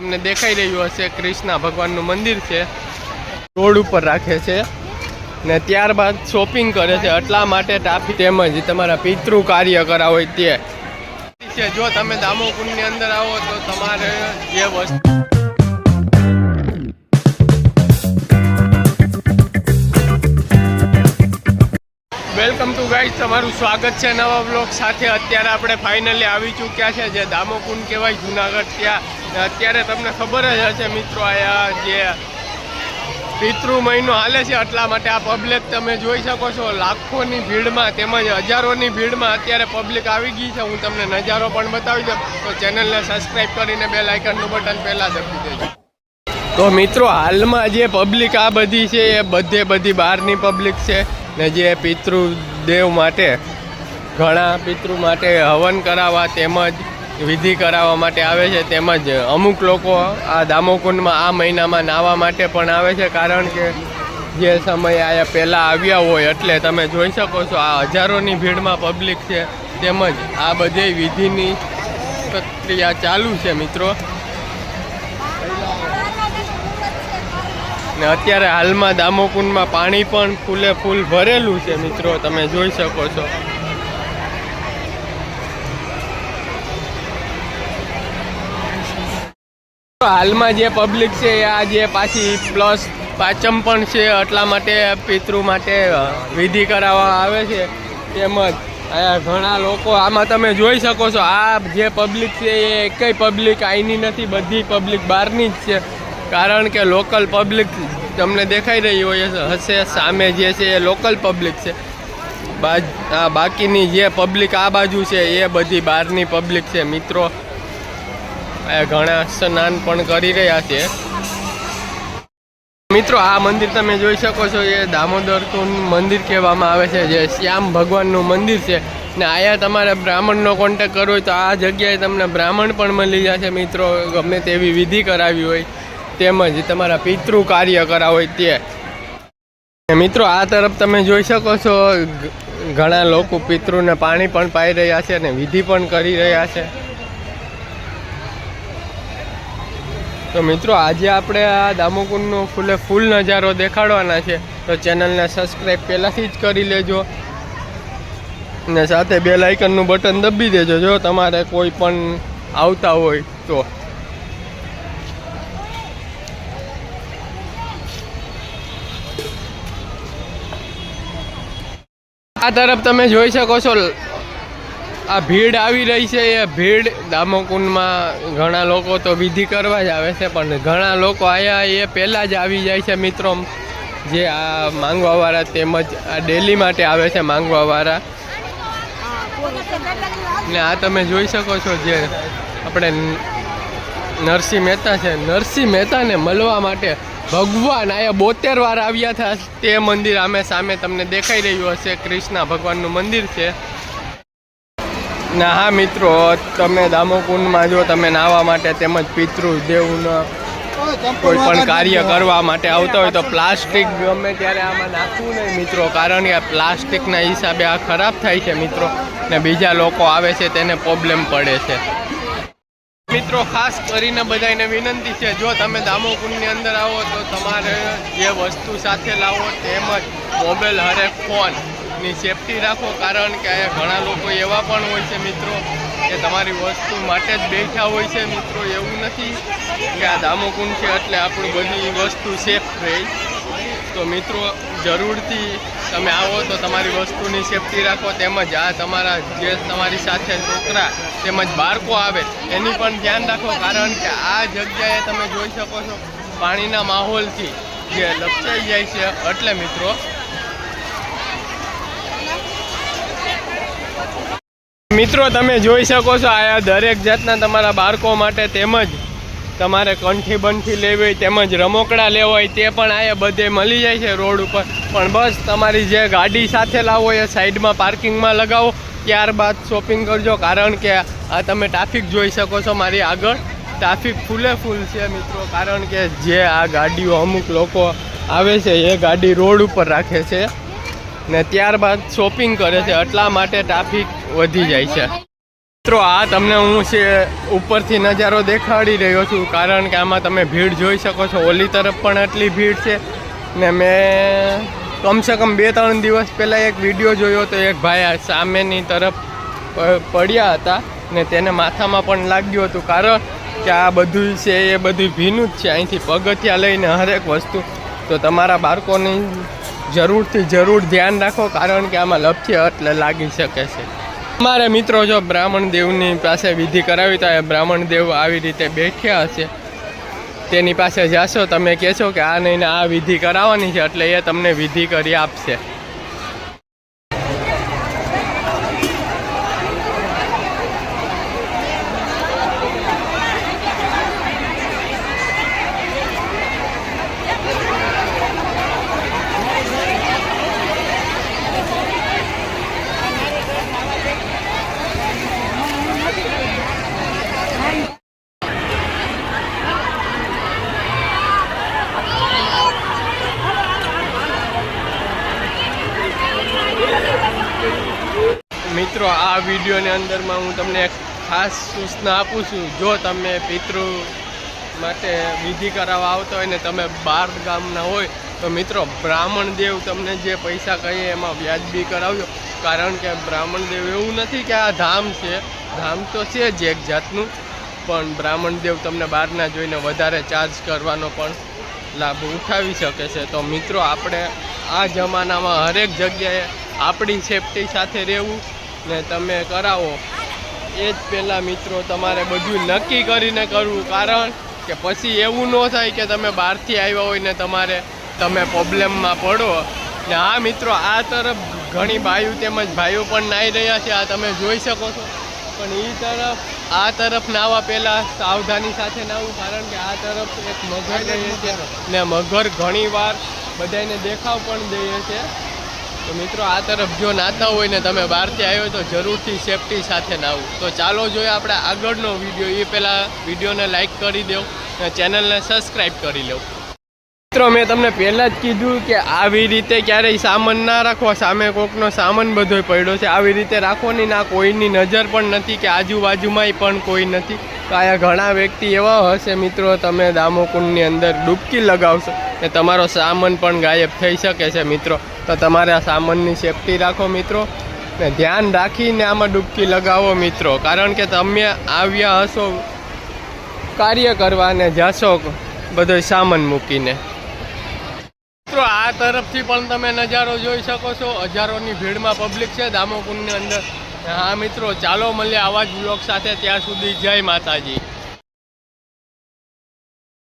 તમને દેખાઈ રહ્યું હશે, કૃષ્ણ ભગવાનનું મંદિર છે. રોડ ઉપર રાખે છે. ને ત્યારબાદ શોપિંગ કરે છે. એટલા માટે ટ્રાફિક તેમજ તમારા પિતૃ કાર્ય કરા હોય તે. છે. જો તમે દામોકુંડની અંદર આવો તો તમારે જે વસ્તુ વેલકમ ટુ ગાઈઝ તમારું સ્વાગત છે નવા બ્લોગ સાથે. અત્યારે આપણે ફાઇનલી આવી ચૂક્યા છે, જે દામોકુંડ કહેવાય, જુનાગઢ ત્યાં. અત્યારે તમને ખબર જ હશે મિત્રો, આ જે પિતૃ મહિનો હાલે છે, એટલા માટે આ પબ્લિક તમે જોઈ શકો છો, લાખોની ભીડમાં તેમજ હજારોની ભીડમાં અત્યારે પબ્લિક આવી ગઈ છે. હું તમને નજારો પણ બતાવી દઉં. તો ચેનલને સબસ્ક્રાઈબ કરીને બે લાઇકનનું બટન પહેલાં દબી દેજો. તો મિત્રો, હાલમાં જે પબ્લિક આ બધી છે, એ બધે બધી બહારની પબ્લિક છે. ને જે પિતૃદેવ માટે, ઘણા પિતૃ માટે હવન કરાવવા તેમજ વિધિ કરાવવા માટે આવે છે, તેમજ અમુક લોકો આ દામોકુંડમાં આ મહિનામાં નાહવા માટે પણ આવે છે, કારણ કે જે સમય આયા પહેલાં આવ્યા હોય એટલે તમે જોઈ શકો છો, આ હજારોની ભીડમાં પબ્લિક છે, તેમજ આ બધી વિધિની પ્રક્રિયા ચાલુ છે, મિત્રો. ને અત્યારે હાલમાં દામોકુંડમાં પાણી પણ ફૂલે ફૂલ ભરેલું છે, મિત્રો, તમે જોઈ શકો છો. હાલમાં જે પબ્લિક છે આ જે પાછી પ્લસ પાચમ પણ છે એટલા માટે પિતૃ માટે વિધિ કરાવવા આવે છે. તેમજ અહીંયા ઘણા લોકો આમાં તમે જોઈ શકો છો, આ જે પબ્લિક છે એ એકય પબ્લિક અહીંની નથી, બધી પબ્લિક બહારની જ છે. કારણ કે લોકલ પબ્લિક તમને દેખાઈ રહી હોય હશે, સામે જે છે એ લોકલ પબ્લિક છે. બાજ બાકીની જે પબ્લિક આ બાજુ છે એ બધી બહારની પબ્લિક છે. મિત્રો ઘણા સ્નાન પણ કરી રહ્યા છે. મિત્રો, આ મંદિર તમે જોઈ શકો છો, એ દામોદર કુંડ મંદિર કહેવામાં આવે છે, જે શ્યામ ભગવાનનું મંદિર છે. ને આયા તમારે બ્રાહ્મણનો કોન્ટેક કરવો હોય તો આ જગ્યાએ તમને બ્રાહ્મણ પણ મળી જશે, મિત્રો. ગમે તેવી વિધિ કરાવી હોય, તેમજ તમારા પિતૃ કાર્ય કરાવ હોય તે. મિત્રો, આ તરફ તમે જોઈ શકો છો ઘણા લોકો પિતૃને પાણી પણ પાઈ રહ્યા છે અને વિધિ પણ કરી રહ્યા છે. તો મિત્રો, આજે આપણે આ દામોકુંડનો ફૂલે ફૂલ નજારો દેખાડવાના છે. તો ચેનલને સબસ્ક્રાઈબ પહેલાંથી જ કરી લેજો. ને સાથે બે લાઇકનનું બટન દબી દેજો. જો તમારે કોઈ પણ આવતા હોય તો. આ તરફ તમે જોઈ શકો છો આ ભીડ આવી રહી છે, એ ભીડ દામોકુંડમાં ઘણા લોકો તો વિધિ કરવા જ આવે છે, પણ ઘણા લોકો આવ્યા એ પહેલાં જ આવી જાય છે મિત્રો. જે આ માંગવાવાળા તેમજ આ ડેલી માટે આવે છે માંગવાવાળા. ને આ તમે જોઈ શકો છો જે આપણે નરસિંહ મહેતા છે. નરસિંહ મહેતાને મળવા માટે ભગવાન આયા બોતેર વાર આવ્યા હતા. તે મંદિર આમે સામે તમને દેખાઈ રહ્યું હશે. કૃષ્ણ ભગવાનનું મંદિર છે. હા મિત્રો તમે દામોકુંડમાં જો તમે નાહવા માટે તેમજ પિતૃ દેવના કોઈ પણ કાર્ય કરવા માટે આવતા હોય તો પ્લાસ્ટિક ગમે ત્યારે આમાં નાખવું નહીં મિત્રો કારણ કે આ પ્લાસ્ટિકના હિસાબે આ ખરાબ થાય છે મિત્રો ને બીજા લોકો આવે છે તેને પ્રોબ્લેમ પડે છે. મિત્રો ખાસ કરીને બધાને વિનંતી છે જો તમે દામોકુંડની અંદર આવો તો તમારે જે વસ્તુ સાથે લાવો તેમજ મોબાઈલ હરે ફોનની સેફટી રાખો, કારણ કે અહીંયા ઘણા લોકો એવા પણ હોય છે મિત્રો કે તમારી વસ્તુ માટે જ બેઠા હોય છે મિત્રો, એવું નથી કે આ દામોકુંડ છે એટલે આપણું બધી વસ્તુ સેફ રહે. તો મિત્રો, જરૂરથી તમે આવો તો તમારી વસ્તુની સેફટી રાખો, તેમજ આ તમારા જે તમારી સાથે છોકરા તેમજ બાળકો આવે, એની પણ ધ્યાન રાખો, કારણ કે આ જગ્યાએ તમે જોઈ શકો છો પાણીના માહોલથી જે લપસાઈ જાય છે. એટલે મિત્રો મિત્રો, તમે જોઈ શકો છો આ દરેક જાતના તમારા બાળકો માટે તેમજ તમારે કંઠી બંઠી લેવી, તેમજ રમકડા લેવા હોય તે પણ આયા બધે મળી જાય છે રોડ ઉપર. પણ બસ તમારી જે ગાડી સાથે લાવો, એ સાઈડમાં પાર્કિંગમાં લગાવો, ત્યારબાદ શોપિંગ કરજો. કારણ કે આ તમે ટ્રાફિક જોઈ શકો છો મારી આગળ. ટ્રાફિક ફૂલે ફૂલ છે મિત્રો, કારણ કે જે આ ગાડીઓ અમુક લોકો આવે છે, એ ગાડી રોડ ઉપર રાખે છે. ને ત્યારબાદ શોપિંગ કરે છે, એટલા માટે ટ્રાફિક વધી જાય છે. મિત્રો, આ તમને હું છે, ઉપરથી નજારો દેખાડી રહ્યો છું, કારણ કે આમાં તમે ભીડ જોઈ શકો છો. ઓલી તરફ પણ એટલી ભીડ છે. ને મેં કમસે કમ બે ત્રણ દિવસ પહેલાં એક વીડિયો જોયો તો એક ભાઈ સામેની તરફ પડ્યા હતા ને તેને માથામાં પણ લાગ્યું હતું. કારણ કે આ બધું છે, એ બધું ભીનું જ છે. અહીંથી પગથિયા લઈને હરેક વસ્તુ. તો તમારા બાળકોની જરૂરથી જરૂર ધ્યાન રાખો, કારણ કે આમાં લપથી એટલે લાગી શકે છે. અમારે મિત્રો જો બ્રાહ્મણ દેવની પાસે વિધિ કરાવી તો એ બ્રાહ્મણ દેવ આવી રીતે બેઠ્યા હશે. તેની પાસે જાશો, તમે કહેશો કે આ નહીં આ વિધિ કરાવવાની છે, એટલે એ તમને વિધિ કરી આપશે મિત્રો આ વિડીયોની અંદરમાં હું તમને એક ખાસ સૂચના આપું છું. જો તમે પિતૃ માટે વિધિ કરાવવા આવતા હોય ને, તમે બાર ગામના હોય, તો મિત્રો બ્રાહ્મણ દેવ તમને જે પૈસા કહીએ એમાં વ્યાજબી કરાવજો. કારણ કે બ્રાહ્મણ દેવ એવું નથી કે આ ધામ છે. ધામ તો છે જ એક જાતનું. પણ બ્રાહ્મણ દેવ તમને બહારના જોઈને વધારે ચાર્જ કરવાનો પણ લાભ ઉઠાવી શકે છે. તો મિત્રો, આપણે આ જમાનામાં હરેક જગ્યાએ આપણી સેફટી સાથે રહેવું. ને તમે કરાવો. એ જ પહેલાં મિત્રો તમારે બધું નક્કી કરીને કરવું. કારણ કે પછી એવું ન થાય કે તમે બહારથી આવ્યા હોય ને તમારે તમે પ્રોબ્લેમમાં પડો. ને આ મિત્રો આ તરફ ઘણી બાયું તેમજ ભાઈઓ પણ નાહી રહ્યા છે. આ તમે જોઈ શકો છો. પણ એ તરફ, આ તરફ નાહવા પહેલાં સાવધાની સાથે નાહવું કારણ કે આ તરફ એક મગર ને મગર ઘણીવાર બધાને દેખાવ પણ દઈએ છે. તો મિત્રો, આ તરફ જો નાતા હોય ને તમે બહારથી આવ્યો તો જરૂરથી સેફટી સાથે નાવું તો ચાલો જોઈએ આપણે આગળનો વીડિયો. એ પહેલાં વિડીયોને લાઇક કરી દો અને ચેનલને સબસ્ક્રાઈબ કરી લો. મિત્રો, મેં તમને પહેલાં જ કીધું કે આવી રીતે ક્યારેય સામાન ના રાખો. સામે કોકનો સામાન બધો પડ્યો છે. આવી રીતે રાખો નહીં ના, કોઈની નજર પણ નથી કે આજુબાજુમાંય પણ કોઈ નથી. તો અહીંયા ઘણા વ્યક્તિ એવા હશે મિત્રો, તમે દામોકુંડની અંદર ડૂબકી લગાવશો ને તમારો સામાન પણ ગાયબ થઈ શકે છે મિત્રો. તો તમારે સામાનની સેફટી રાખો મિત્રો. ને ધ્યાન રાખીને આમાં ડૂબકી લગાવો મિત્રો. કારણ કે તમે આવ્યા હશો કાર્ય કરવાને જશો બધો સામાન મૂકીને. મિત્રો, આ તરફથી પણ તમે નજારો જોઈ શકો છો. હજારોની ભીડમાં પબ્લિક છે દામોકુંડની અંદર. હા મિત્રો, ચાલો મળીએ આવા જ બ્લોગ સાથે. ત્યાં સુધી જય માતાજી.